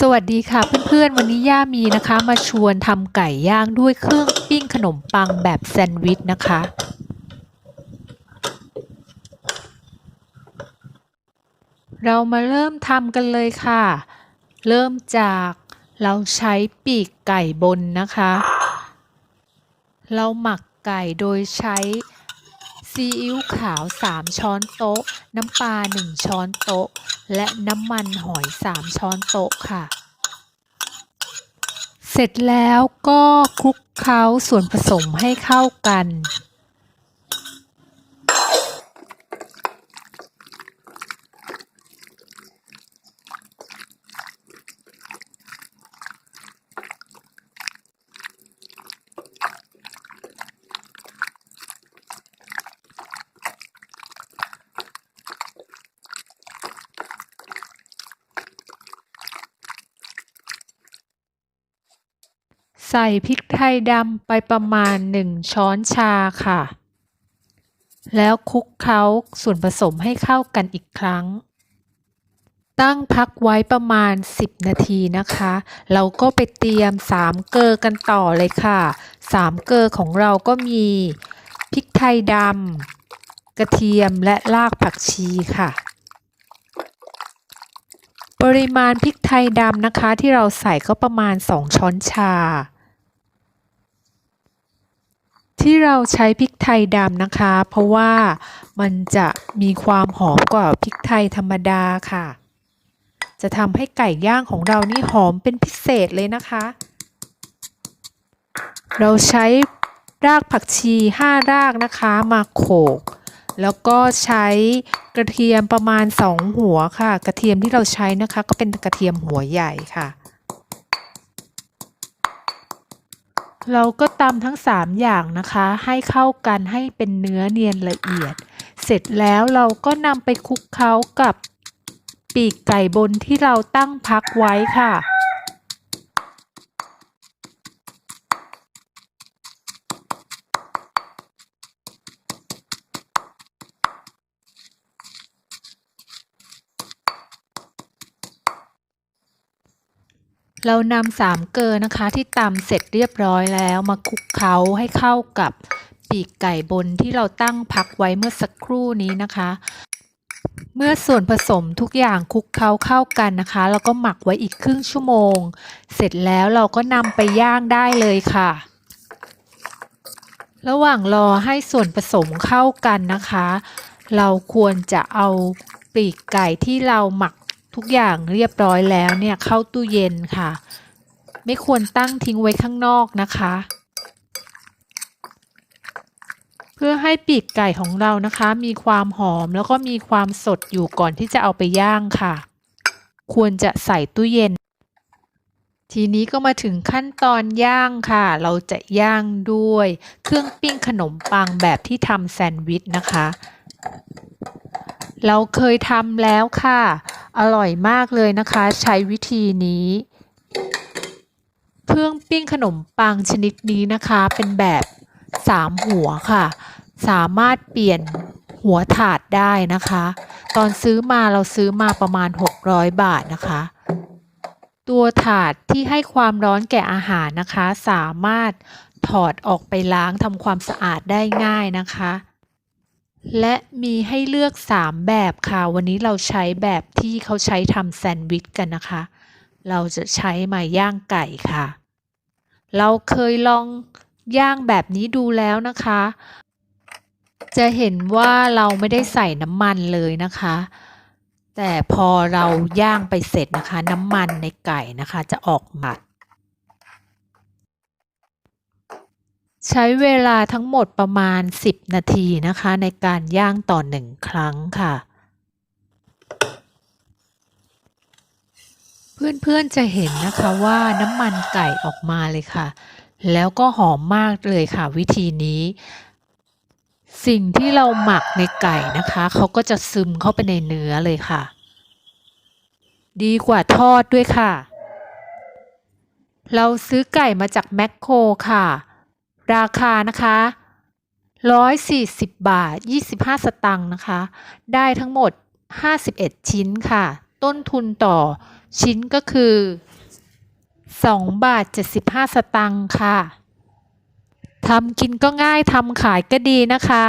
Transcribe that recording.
สวัสดีค่ะเพื่อนๆ วันนี้ย่ามีนะคะมาชวนทำไก่ย่างด้วยเครื่องปิ้งขนมปังแบบแซนด์วิชนะคะ เรามาเริ่มทำกันเลยค่ะ เริ่มจากเราใช้ปีกไก่บนนะคะ เราหมักไก่โดยใช้ ซีอิ๊วขาว 3 ช้อนโต๊ะ น้ำปลา 1 ช้อนโต๊ะ และน้ำมันหอย 3 ช้อนโต๊ะค่ะ เสร็จแล้วก็คลุกเคล้าส่วนผสมให้เข้ากัน ใส่พริกไทยดำไปประมาณ 1 ช้อนชาค่ะ แล้วคลุกเคล้าส่วนผสมให้เข้ากันอีกครั้ง ตั้งพักไว้ประมาณ 10 นาทีนะคะ เราก็ไปเตรียม 3 เกลอกันต่อเลยค่ะ 3 เกลอของเราก็มีพริกไทยดำกระเทียมและรากผักชีค่ะปริมาณพริกไทยดำนะคะที่เราใส่ก็ประมาณ 2 ช้อนชา ที่เราใช้พริกไทยดำนะคะ เพราะว่ามันจะมีความหอมกว่าพริกไทยธรรมดาค่ะ จะทำให้ไก่ย่างของเรานี่หอมเป็นพิเศษเลยนะคะ เราใช้รากผักชี 5 รากนะคะมาโขก แล้วก็ใช้กระเทียมประมาณ 2 หัวค่ะ กระเทียมที่เราใช้นะคะ ก็เป็นกระเทียมหัวใหญ่ค่ะ เราก็ตำทั้ง 3 อย่างนะคะ ให้เข้ากันให้เป็นเนื้อเนียนละเอียด เสร็จแล้วเราก็นำไปคลุกเคล้ากับปีกไก่บนที่เราตั้งพักไว้ค่ะ เรานำสามเกลือนะคะที่ตำเสร็จเรียบร้อยแล้วมาคลุกเคล้าให้เข้ากับปีกไก่บนที่เราตั้งพักไว้เมื่อสักครู่นี้นะคะ เมื่อส่วนผสมทุกอย่างคลุกเคล้าเข้ากันนะคะ แล้วก็หมักไว้อีกครึ่งชั่วโมง เสร็จแล้วเราก็นำไปย่างได้เลยค่ะ ระหว่างรอให้ส่วนผสมเข้ากันนะคะ เราควรจะเอาปีกไก่ที่เราหมัก ทุกอย่างเรียบร้อยแล้วเนี่ยเข้าตู้เย็นค่ะ ไม่ควรตั้งทิ้งไว้ข้างนอกนะคะ เพื่อให้ปีกไก่ของเรานะคะ มีความหอมแล้วก็มีความสดอยู่ก่อนที่จะเอาไปย่างค่ะ ควรจะใส่ตู้เย็น ทีนี้ก็มาถึงขั้นตอนย่างค่ะ เราจะย่างด้วย เครื่องปิ้งขนมปังแบบที่ทำแซนด์วิชนะคะเราเคยทำแล้วค่ะ อร่อยมากเลยนะคะ ใช้วิธีนี้ เครื่องปิ้งขนมปังชนิดนี้นะคะ เป็นแบบสามหัวค่ะ สามารถเปลี่ยนหัวถาดได้นะคะ ตอนซื้อมาเราซื้อมาประมาณ 600 บาทนะคะ ตัวถาดที่ให้ความร้อนแก่อาหารนะคะ สามารถถอดออกไปล้างทำความสะอาดได้ง่ายนะคะ และมีให้เลือก 3 แบบค่ะ วันนี้เราใช้แบบที่เขาใช้ทำแซนด์วิชกันนะคะ เราจะใช้มาย่างไก่ค่ะ เราเคยลองย่างแบบนี้ดูแล้วนะคะ จะเห็นว่าเราไม่ได้ใส่น้ำมันเลยนะคะ แต่พอเราย่างไปเสร็จนะคะ น้ำมันในไก่นะคะ จะออกหมัด ใช้เวลาทั้งหมดประมาณ 10 นาทีนะคะ ในการย่างต่อหนึ่งครั้งค่ะ เพื่อนๆจะเห็นนะคะว่าน้ำมันไก่ออกมาเลยค่ะ แล้วก็หอมมากเลยค่ะ วิธีนี้ สิ่งที่เราหมักในไก่นะคะเขาก็จะซึมเข้าไปในเนื้อเลยค่ะ ดีกว่าทอดด้วยค่ะ เราซื้อไก่มาจากแมคโครค่ะ ราคานะคะ140 บาท 25 สตังค์นะคะ ได้ทั้งหมด 51 ชิ้นค่ะ ต้นทุนต่อชิ้นก็คือ 2 บาท 75 สตังค์ค่ะทำกินก็ง่ายทำขายก็ดีนะคะ